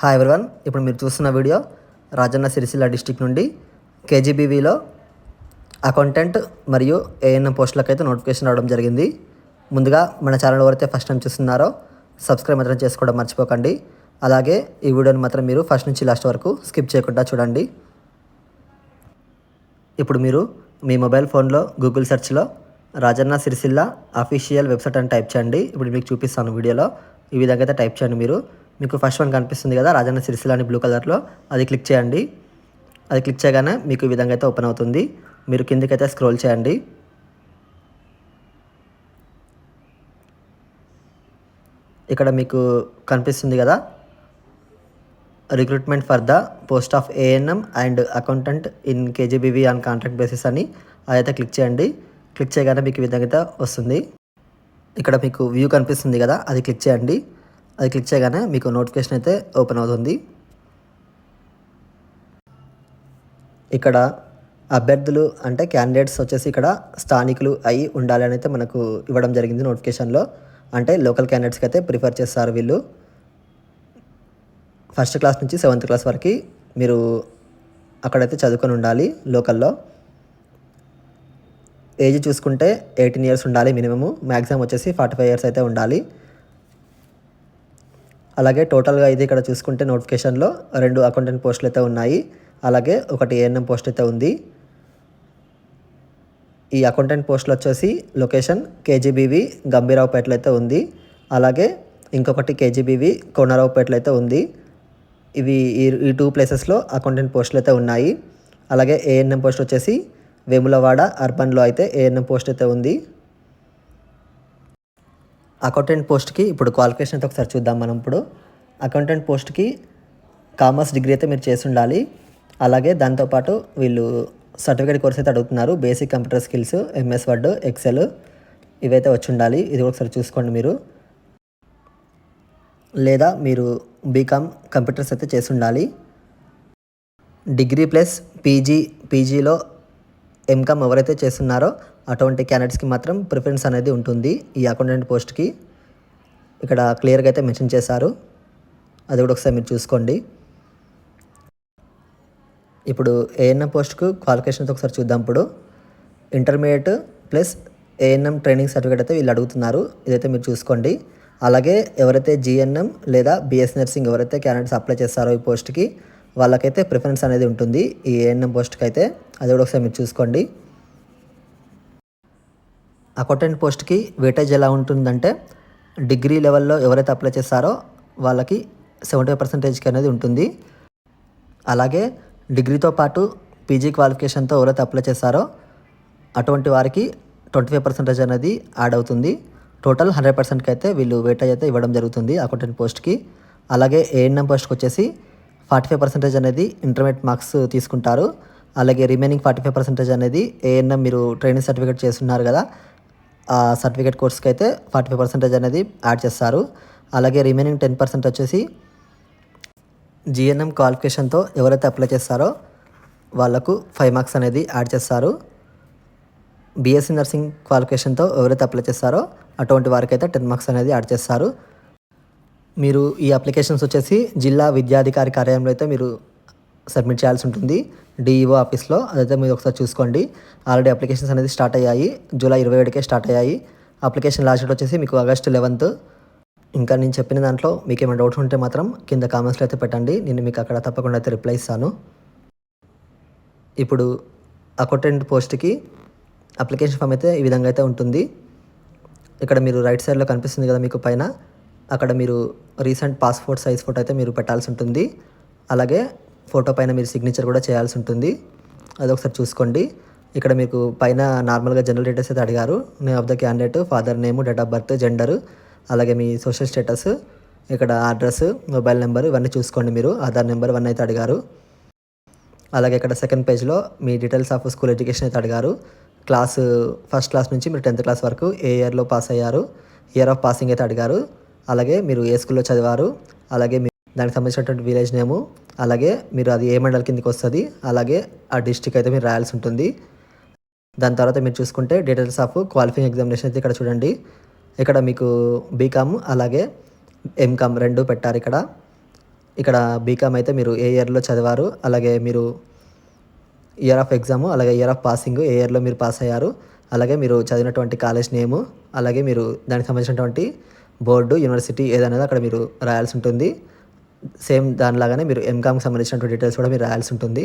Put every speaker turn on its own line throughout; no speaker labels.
Hi everyone ఇప్పుడు మీరు చూస్తున్న వీడియో రాజన్న సిరిసిల్ల డిస్టిక్ నుండి కేజీబీవీలో అకౌంటెంట్ మరియు ఏఎన్ఎం పోస్టులకైతే నోటిఫికేషన్ రావడం జరిగింది. ముందుగా మన ఛానల్ ఎవరైతే ఫస్ట్ టైం చూస్తున్నారో సబ్స్క్రైబ్ మాత్రం చేసుకోవడం మర్చిపోకండి. అలాగే ఈ వీడియోని మాత్రం మీరు ఫస్ట్ నుంచి లాస్ట్ వరకు స్కిప్ చేయకుండా చూడండి. ఇప్పుడు మీరు మీ మొబైల్ ఫోన్లో గూగుల్ సెర్చ్లో రాజన్న సిరిసిల్ల అఫీషియల్ వెబ్సైట్ అని టైప్ చేయండి. ఇప్పుడు మీకు చూపిస్తాను వీడియోలో. ఈ విధంగా అయితే టైప్ చేయండి మీరు. మీకు ఫస్ట్ వన్ కనిపిస్తుంది కదా రాజన్న సిరిసిల్ల అని బ్లూ కలర్లో అది క్లిక్ చేయండి. అది క్లిక్ చేయగానే మీకు ఈ విధంగా అయితే ఓపెన్ అవుతుంది. మీరు కిందకైతే స్క్రోల్ చేయండి. ఇక్కడ మీకు కనిపిస్తుంది కదా recruitment for the post of A N M and accountant in K G B V on contract basis అని. అదైతే క్లిక్ చేయండి. క్లిక్ చేయగానే మీకు ఈ విధంగా అయితే వస్తుంది. ఇక్కడ మీకు వ్యూ కనిపిస్తుంది కదా అది క్లిక్ చేయండి. అది క్లిక్ చేయగానే మీకు నోటిఫికేషన్ అయితే ఓపెన్ అవుతుంది. ఇక్కడ అభ్యర్థులు అంటే క్యాండిడేట్స్ వచ్చేసి ఇక్కడ స్థానికులు అయి ఉండాలి అని అయితే మనకు ఇవ్వడం జరిగింది నోటిఫికేషన్లో అంటే లోకల్ క్యాండిడేట్స్కి అయితే ప్రిఫర్ చేస్తారు వీళ్ళు. ఫస్ట్ క్లాస్ నుంచి సెవెంత్ క్లాస్ వరకు మీరు అక్కడైతే చదువుకొని ఉండాలి లోకల్లో ఏజ్ చూసుకుంటే ఎయిటీన్ ఇయర్స్ ఉండాలి మినిమము మ్యాక్సిమం వచ్చేసి ఫార్టీ ఫైవ్ ఇయర్స్ అయితే ఉండాలి. అలాగే టోటల్గా ఇది ఇక్కడ చూసుకుంటే నోటిఫికేషన్లో రెండు అకౌంటెంట్ పోస్టులు అయితే ఉన్నాయి. అలాగే ఒకటి ఏఎన్ఎం పోస్ట్ అయితే ఉంది. ఈ అకౌంటెంట్ పోస్టులు వచ్చేసి లొకేషన్ కేజీబీవి గంభీరావుపేటలో అయితే ఉంది. అలాగే ఇంకొకటి కేజీబీవి కోనరావుపేటలో అయితే ఉంది. ఇవి ఈ ఈ టూ ప్లేసెస్లో అకౌంటెంట్ పోస్టులు అయితే ఉన్నాయి. అలాగే ఏఎన్ఎం పోస్ట్ వచ్చేసి వేములవాడ అర్బన్లో అయితే ఏఎన్ఎం పోస్ట్ అయితే ఉంది. అకౌంటెంట్ పోస్ట్కి ఇప్పుడు క్వాలిఫికేషన్ అయితే ఒకసారి చూద్దాం మనం ఇప్పుడు. అకౌంటెంట్ పోస్ట్కి కామర్స్ డిగ్రీ అయితే మీరు చేసి ఉండాలి. అలాగే దాంతోపాటు వీళ్ళు సర్టిఫికేట్ కోర్స్ అయితే అడుగుతున్నారు. Basic computer skills M S Word Excel ఇవైతే వచ్చి ఉండాలి. ఇది ఒకసారి చూసుకోండి మీరు. లేదా మీరు బీకామ్ కంప్యూటర్స్ అయితే చేసి ఉండాలి. డిగ్రీ ప్లస్ పీజీ పీజీలో ఎంకామ్ ఎవరైతే చేస్తున్నారో అటువంటి క్యాండిడేట్స్కి మాత్రం ప్రిఫరెన్స్ అనేది ఉంటుంది. ఈ అకౌంటెంట్ పోస్ట్కి ఇక్కడ క్లియర్గా అయితే మెన్షన్ చేశారు. అది కూడా ఒకసారి మీరు చూసుకోండి. ఇప్పుడు ఏఎన్ఎం పోస్ట్కు క్వాలిఫికేషన్స్ ఒకసారి చూద్దాం. ఇప్పుడు intermediate plus A N M training certificate అయితే వీళ్ళు అడుగుతున్నారు. ఇదైతే మీరు చూసుకోండి. అలాగే ఎవరైతే జిఎన్ఎం లేదా బిఎస్ నర్సింగ్ ఎవరైతే క్యాండిడేట్స్ అప్లై చేస్తారో ఈ పోస్ట్కి వాళ్ళకైతే ప్రిఫరెన్స్ అనేది ఉంటుంది. ఈ ఏఎన్ఎం పోస్ట్కి అయితే అది కూడా ఒకసారి మీరు చూసుకోండి. అకౌంటెంట్ పోస్ట్కి వెయిటేజ్ ఎలా ఉంటుందంటే డిగ్రీ లెవెల్లో ఎవరైతే అప్లై చేస్తారో వాళ్ళకి సెవెంటీ ఫైవ్ పర్సెంటేజ్కి అనేది ఉంటుంది. అలాగే డిగ్రీతో పాటు పీజీ క్వాలిఫికేషన్తో ఎవరైతే అప్లై చేస్తారో అటువంటి వారికి ట్వంటీ ఫైవ్ పర్సెంటేజ్ అనేది యాడ్ అవుతుంది. టోటల్ హండ్రెడ్ పర్సెంట్కి అయితే వీళ్ళు వెయిటేజ్ అయితే ఇవ్వడం జరుగుతుంది అకౌంటెంట్ పోస్ట్కి. అలాగే ఏఎన్ఎం పోస్ట్కి వచ్చేసి ఫార్టీ ఫైవ్ పర్సెంటేజ్ అనేది ఇంటర్మీడియట్ మార్క్స్ తీసుకుంటారు. అలాగే రిమైనింగ్ ఫార్టీ ఫైవ్ పర్సెంటేజ్ అనేది ఏఎన్ఎం మీరు ట్రైనింగ్ సర్టిఫికేట్ చేస్తున్నారు కదా సర్టిఫికేట్ కోర్స్కి అయితే ఫార్టీ ఫైవ్ పర్సెంటేజ్ అనేది యాడ్ చేస్తారు. అలాగే రిమైనింగ్ టెన్ పర్సెంట్ వచ్చేసి జిఎన్ఎం క్వాలిఫికేషన్తో ఎవరైతే అప్లై చేస్తారో వాళ్ళకు ఫైవ్ మార్క్స్ అనేది యాడ్ చేస్తారు. బీఎస్సీ నర్సింగ్ క్వాలిఫికేషన్తో ఎవరైతే అప్లై చేస్తారో అటువంటి వారికి అయితే టెన్ మార్క్స్ అనేది యాడ్ చేస్తారు. మీరు ఈ అప్లికేషన్స్ వచ్చేసి జిల్లా విద్యాధికారి కార్యాలయంలో అయితే మీరు సబ్మిట్ చేయాల్సి ఉంటుంది. డిఈఓ ఆఫీస్లో. అదైతే మీరు ఒకసారి చూసుకోండి. ఆల్రెడీ అప్లికేషన్స్ అనేది స్టార్ట్ అయ్యాయి. జూలై ఇరవై ఏడుకే స్టార్ట్ అయ్యాయి. అప్లికేషన్ లాస్ట్ డేట్ వచ్చేసి మీకు ఆగస్టు లెవెన్త్. ఇంకా నేను చెప్పిన దాంట్లో మీకు ఏమైనా డౌట్స్ ఉంటే మాత్రం కింద కామెంట్స్లో అయితే పెట్టండి. నేను మీకు అక్కడ తప్పకుండా అయితే రిప్లై ఇస్తాను. ఇప్పుడు అకౌంటెంట్ పోస్ట్కి అప్లికేషన్ ఫామ్ అయితే ఈ విధంగా అయితే ఉంటుంది. ఇక్కడ మీరు రైట్ సైడ్లో కనిపిస్తుంది కదా మీకు పైన. అక్కడ మీరు రీసెంట్ పాస్పోర్ట్ సైజ్ ఫోటో అయితే మీరు పెట్టాల్సి ఉంటుంది. అలాగే ఫోటో పైన మీరు సిగ్నేచర్ కూడా చేయాల్సి ఉంటుంది. అది ఒకసారి చూసుకోండి. ఇక్కడ మీకు పైన నార్మల్గా జనరల్ డీటెయిల్స్ అయితే అడిగారు. Name of the candidate father name date of birth gender అలాగే మీ సోషల్ స్టేటస్ ఇక్కడ అడ్రస్ మొబైల్ నెంబర్ ఇవన్నీ చూసుకోండి మీరు. ఆధార్ నెంబర్ ఇవన్నీ అయితే అడిగారు. అలాగే ఇక్కడ సెకండ్ పేజ్లో మీ డీటెయిల్స్ ఆఫ్ స్కూల్ ఎడ్యుకేషన్ అయితే అడిగారు. క్లాస్ ఫస్ట్ క్లాస్ నుంచి మీరు టెన్త్ క్లాస్ వరకు ఏ ఇయర్లో పాస్ అయ్యారు? ఇయర్ ఆఫ్ పాసింగ్ అయితే అడిగారు. అలాగే మీరు ఏ స్కూల్లో చదివారు? అలాగే మీ దానికి సంబంధించినటువంటి విలేజ్ నేము అలాగే మీరు అది ఏ మండల్ కిందకి వస్తుంది అలాగే ఆ డిస్టిక్ అయితే మీరు రాయాల్సి ఉంటుంది. దాని తర్వాత మీరు చూసుకుంటే డీటెయిల్స్ ఆఫ్ క్వాలిఫైయింగ్ ఎగ్జామినేషన్ అయితే ఇక్కడ చూడండి. ఇక్కడ మీకు బీకామ్ అలాగే ఎంకామ్ రెండు పెట్టారు ఇక్కడ. ఇక్కడ బీకామ్ అయితే మీరు ఏ ఇయర్లో చదివారు అలాగే మీరు ఇయర్ ఆఫ్ ఎగ్జాము అలాగే ఇయర్ ఆఫ్ పాసింగ్ ఏ ఇయర్లో మీరు పాస్ అయ్యారు అలాగే మీరు చదివినటువంటి కాలేజ్ నేము అలాగే మీరు దానికి సంబంధించినటువంటి బోర్డు యూనివర్సిటీ ఏదనేది అక్కడ మీరు రాయాల్సి ఉంటుంది. సేమ్ దానిలాగానే మీరు ఎంకామ్కి సంబంధించినటువంటి డీటెయిల్స్ కూడా మీరు రాయాల్సి ఉంటుంది.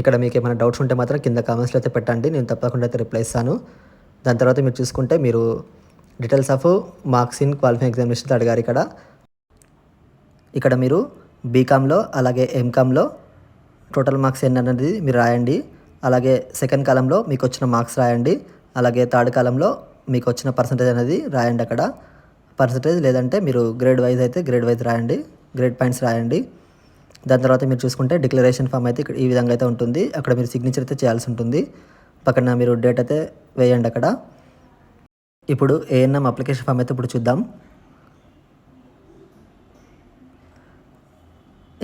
ఇక్కడ మీకు ఏమైనా డౌట్స్ ఉంటే మాత్రం కింద కామెంట్స్లో అయితే పెట్టండి నేను తప్పకుండా అయితే రిప్లై ఇస్తాను. దాని తర్వాత మీరు చూసుకుంటే మీరు details of marks in qualifying examination అడిగారు ఇక్కడ. ఇక్కడ మీరు బీకామ్లో అలాగే ఎంకామ్లో టోటల్ మార్క్స్ ఎన్ని అనేది మీరు రాయండి. అలాగే సెకండ్ కాలంలో మీకు వచ్చిన మార్క్స్ రాయండి. అలాగే థర్డ్ కాలంలో మీకు వచ్చిన పర్సంటేజ్ అనేది రాయండి అక్కడ. పర్సంటేజ్ లేదంటే మీరు గ్రేడ్ వైజ్ అయితే గ్రేడ్ వైజ్ రాయండి. గ్రేడ్ పాయింట్స్ రాయండి. దాని తర్వాత మీరు చూసుకుంటే డిక్లరేషన్ ఫామ్ అయితే ఇక్కడ ఈ విధంగా అయితే ఉంటుంది. అక్కడ మీరు సిగ్నేచర్ అయితే చేయాల్సి ఉంటుంది. పక్కన మీరు డేట్ అయితే వేయండి అక్కడ. ఇప్పుడు ఏఎన్ఎం అప్లికేషన్ ఫామ్ అయితే ఇప్పుడు చూద్దాం.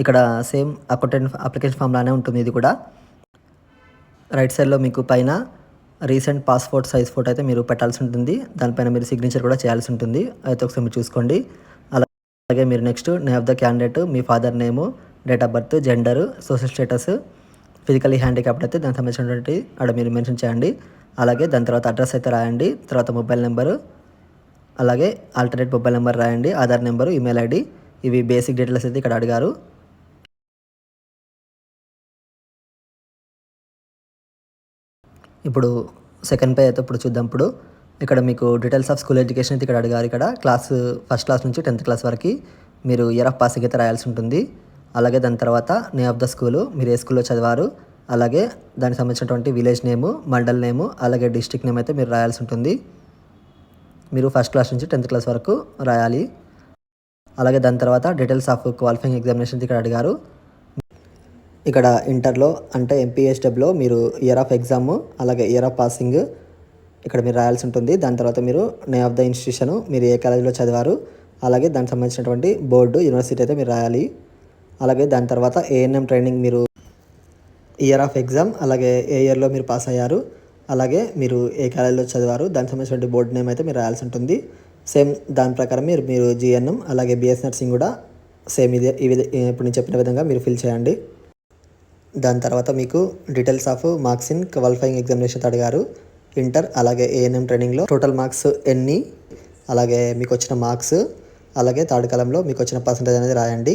ఇక్కడ సేమ్ అకౌంటెంట్ అప్లికేషన్ ఫామ్ లానే ఉంటుంది ఇది కూడా. రైట్ సైడ్లో మీకు పైన రీసెంట్ పాస్పోర్ట్ సైజ్ ఫోటో అయితే మీరు పెట్టాల్సి ఉంటుంది. దానిపైన మీరు సిగ్నేచర్ కూడా చేయాల్సి ఉంటుంది. అయితే ఒకసారి మీరు చూసుకోండి. అలాగే మీరు next name of the candidate me father name date of birth gender social status physically handicapped అయితే దానికి సంబంధించినటువంటి అక్కడ మీరు మెన్షన్ చేయండి. అలాగే దాని తర్వాత అడ్రస్ అయితే రాయండి. తర్వాత మొబైల్ నెంబరు అలాగే ఆల్టర్నేట్ మొబైల్ నెంబర్ రాయండి. Aadhaar number email I D ఇవి బేసిక్ డీటెయిల్స్ అయితే ఇక్కడ అడిగారు. ఇప్పుడు సెకండ్ పే అయితే ఇప్పుడు చూద్దాం. ఇప్పుడు ఇక్కడ మీకు డీటెయిల్స్ ఆఫ్ స్కూల్ ఎడ్యుకేషన్ అయితే ఇక్కడ అడిగారు. ఇక్కడ క్లాస్ ఫస్ట్ క్లాస్ నుంచి టెన్త్ క్లాస్ వరకు మీరు ఇయర్ ఆఫ్ పాసింగ్ అయితే రాయాల్సి ఉంటుంది. అలాగే దాని తర్వాత నేమ్ ఆఫ్ ద స్కూలు మీరు ఏ స్కూల్లో చదివారు అలాగే దానికి సంబంధించినటువంటి విలేజ్ నేము మండల్ నేము అలాగే డిస్టిక్ నేమ్ అయితే మీరు రాయాల్సి ఉంటుంది. మీరు ఫస్ట్ క్లాస్ నుంచి టెన్త్ క్లాస్ వరకు రాయాలి. అలాగే దాని తర్వాత డీటెయిల్స్ ఆఫ్ క్వాలిఫైయింగ్ ఎగ్జామినేషన్ ఇక్కడ అడిగారు. ఇక్కడ ఇంటర్లో అంటే ఎంపీహెచ్డబ్లో మీరు ఇయర్ ఆఫ్ ఎగ్జామ్ అలాగే ఇయర్ ఆఫ్ పాసింగ్ ఇక్కడ మీరు రాయాల్సి ఉంటుంది. దాని తర్వాత మీరు నేమ్ ఆఫ్ ద ఇన్స్టిట్యూషన్ మీరు ఏ కాలేజీలో చదివారు అలాగే దానికి సంబంధించినటువంటి బోర్డు యూనివర్సిటీ అయితే మీరు రాయాలి. అలాగే దాని తర్వాత ఏఎన్ఎం ట్రైనింగ్ మీరు ఇయర్ ఆఫ్ ఎగ్జామ్ అలాగే ఏ ఇయర్లో మీరు పాస్ అయ్యారు అలాగే మీరు ఏ కాలేజీలో చదివారు దానికి సంబంధించిన బోర్డు నేమ్ అయితే మీరు రాయాల్సి ఉంటుంది. సేమ్ దాని ప్రకారం మీరు మీరు జిఎన్ఎం అలాగే బిఎస్ నర్సింగ్ కూడా సేమ్ ఇదే ఈ విధ ఇప్పుడు నేను చెప్పిన విధంగా మీరు ఫిల్ చేయండి. దాని తర్వాత మీకు details of marks in qualifying examination అడిగారు. ఇంటర్ అలాగే ఏఎన్ఎం ట్రైనింగ్లో టోటల్ మార్క్స్ ఎన్ని అలాగే మీకు వచ్చిన మార్క్స్ అలాగే థర్డ్ కాలంలో మీకు వచ్చిన పర్సంటేజ్ అనేది రాయండి.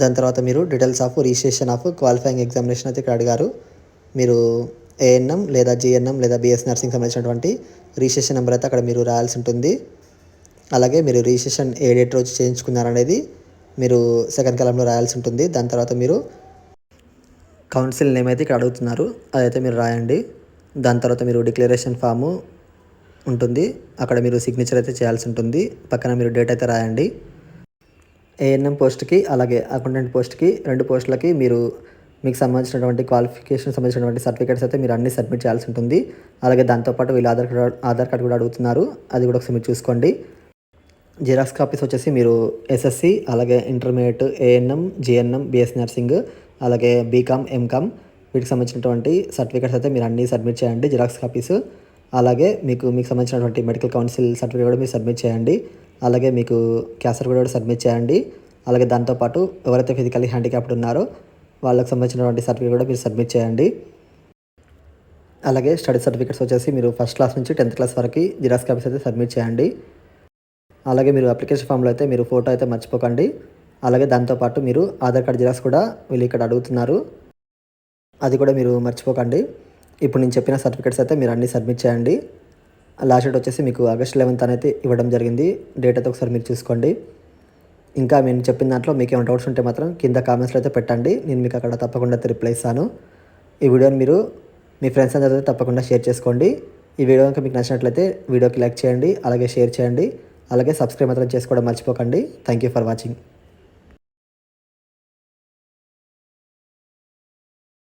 దాని తర్వాత మీరు details of registration of qualifying examination అయితే ఇక్కడ అడిగారు. మీరు ఏఎన్ఎం లేదా జిఎన్ఎం లేదా బిఎస్ నర్సింగ్ సంబంధించినటువంటి రిజిస్ట్రేషన్ నెంబర్ అయితే అక్కడ మీరు రాయాల్సి ఉంటుంది. అలాగే మీరు రిజిస్ట్రేషన్ ఏ డేట్ రోజు చేయించుకున్నారనేది మీరు సెకండ్ కాలంలో రాయాల్సి ఉంటుంది. దాని తర్వాత మీరు కౌన్సిల్ నేమ్ అయితే ఇక్కడ అడుగుతున్నారు. అదైతే మీరు రాయండి. దాని తర్వాత మీరు డిక్లరేషన్ ఫాము ఉంటుంది. అక్కడ మీరు సిగ్నేచర్ అయితే చేయాల్సి ఉంటుంది. పక్కన మీరు డేట్ అయితే రాయండి. ఏఎన్ఎం పోస్ట్కి అలాగే అకౌంటెంట్ పోస్ట్కి రెండు పోస్టులకి మీరు మీకు సంబంధించినటువంటి క్వాలిఫికేషన్ సంబంధించినటువంటి సర్టిఫికేట్స్ అయితే మీరు అన్ని సబ్మిట్ చేయాల్సి ఉంటుంది. అలాగే దాంతోపాటు వీళ్ళు ఆధార్ కార్డు ఆధార్ కార్డు కూడా అడుగుతున్నారు. అది కూడా ఒకసారి మీరు చూసుకోండి. జిరాక్స్ కాపీస్ వచ్చేసి మీరు ఎస్ఎస్సి అలాగే intermediate A N M G N M B S nursing అలాగే బీకామ్ ఎంకామ్ వీటికి సంబంధించినటువంటి సర్టిఫికేట్స్ అయితే మీరు అన్నీ సబ్మిట్ చేయండి జిరాక్స్ కాపీస్. అలాగే మీకు మీకు సంబంధించినటువంటి మెడికల్ కౌన్సిల్ సర్టిఫికేట్ కూడా మీరు సబ్మిట్ చేయండి. అలాగే మీకు క్యాసర్ కూడా సబ్మిట్ చేయండి. అలాగే దాంతోపాటు ఎవరైతే ఫిజికల్లీ హ్యాండిక్యాప్డ్ ఉన్నారో వాళ్ళకి సంబంధించినటువంటి సర్టిఫికేట్ కూడా మీరు సబ్మిట్ చేయండి. అలాగే స్టడీ సర్టిఫికేట్స్ వచ్చేసి మీరు ఫస్ట్ క్లాస్ నుంచి టెన్త్ క్లాస్ వరకు జిరాక్స్ కాపీస్ అయితే సబ్మిట్ చేయండి. అలాగే మీరు అప్లికేషన్ ఫామ్లో అయితే మీరు ఫోటో అయితే మర్చిపోకండి. అలాగే దాంతోపాటు మీరు ఆధార్ కార్డ్ జిరాక్స్ కూడా వీళ్ళు ఇక్కడ అడుగుతున్నారు. అది కూడా మీరు మర్చిపోకండి. ఇప్పుడు నేను చెప్పిన సర్టిఫికేట్స్ అయితే మీరు అన్నీ సబ్మిట్ చేయండి. లాస్ట్ డేట్ వచ్చేసి మీకు ఆగస్ట్ లెవెన్త్ అనేది ఇవ్వడం జరిగింది. డేట్ అయితే ఒకసారి మీరు చూసుకోండి. ఇంకా నేను చెప్పిన దాంట్లో మీకు ఏమైనా డౌట్స్ ఉంటే మాత్రం కింద కామెంట్స్లో అయితే పెట్టండి. నేను మీకు అక్కడ తప్పకుండా రిప్లై ఇస్తాను. ఈ వీడియోని మీరు మీ ఫ్రెండ్స్ అందరితో తప్పకుండా షేర్ చేసుకోండి. ఈ వీడియో కనుక మీకు నచ్చినట్లయితే వీడియోకి లైక్ చేయండి. అలాగే షేర్ చేయండి. అలాగే సబ్స్క్రైబ్ మాత్రం చేసుకోవడం మర్చిపోకండి. Thank you for watching